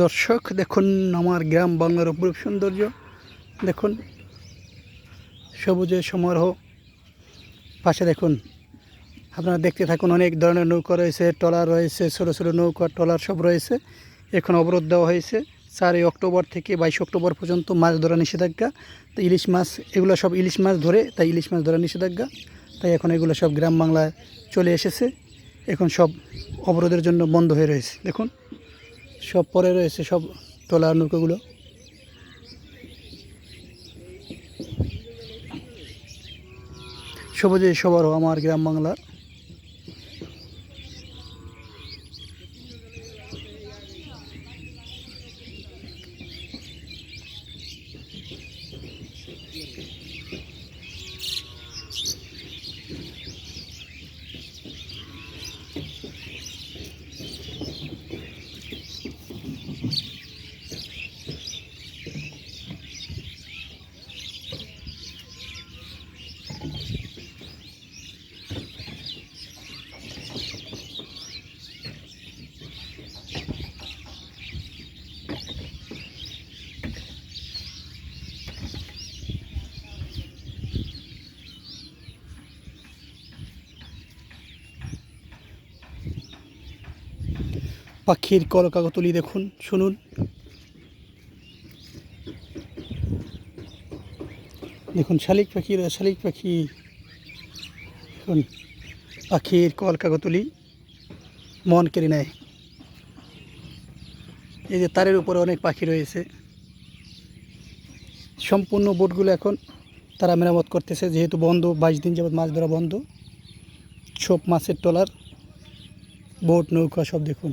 দর্শক, দেখুন আমার গ্রাম বাংলার অপরূপ সৌন্দর্য। দেখুন সবুজের সমারোহ। পাশে দেখুন, আপনারা দেখতে থাকুন, অনেক ধরনের নৌকা রয়েছে ট্রলার রয়েছে, ছোটো ছোটো নৌকা ট্রলার সব রয়েছে। এখন অবরোধ দেওয়া হয়েছে চারই অক্টোবর থেকে বাইশ অক্টোবর পর্যন্ত মাছ ধরা নিষেধাজ্ঞা। তো ইলিশ মাছ, এগুলো সব ইলিশ মাছ ধরে, তাই ইলিশ মাছ ধরা নিষেধাজ্ঞা। তাই এখন এগুলো সব গ্রাম বাংলায় চলে এসেছে। এখন সব অবরোধের জন্য বন্ধ হয়ে রয়েছে। দেখুন সব পরে রয়েছে সব তোলা নৌকোগুলো। সবুজে সবার আমার গ্রাম বাংলার। পাখির কলকাকতলি দেখুন, শুনুন। দেখুন, শালিক পাখির শালিক পাখি। দেখুন, পাখির কলকাকতলি মন কেড়ে নেয়। এই যে তারের উপরে অনেক পাখি রয়েছে। সম্পূর্ণ বোটগুলো এখন তারা মেরামত করতেছে, যেহেতু বন্ধ, বাইশ দিন যাবত মাছ ধরা বন্ধ। সব মাছের ট্রলার, বোট, নৌকা সব দেখুন।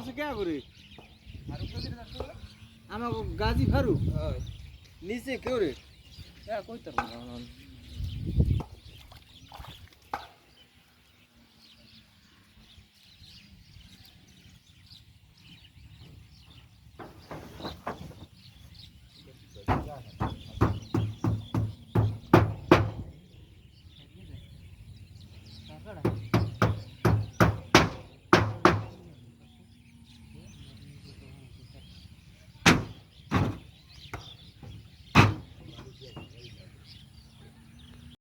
পাঁচশো কে করে আমার গাজী ফারুক? নিচে কেউ রে? কই তার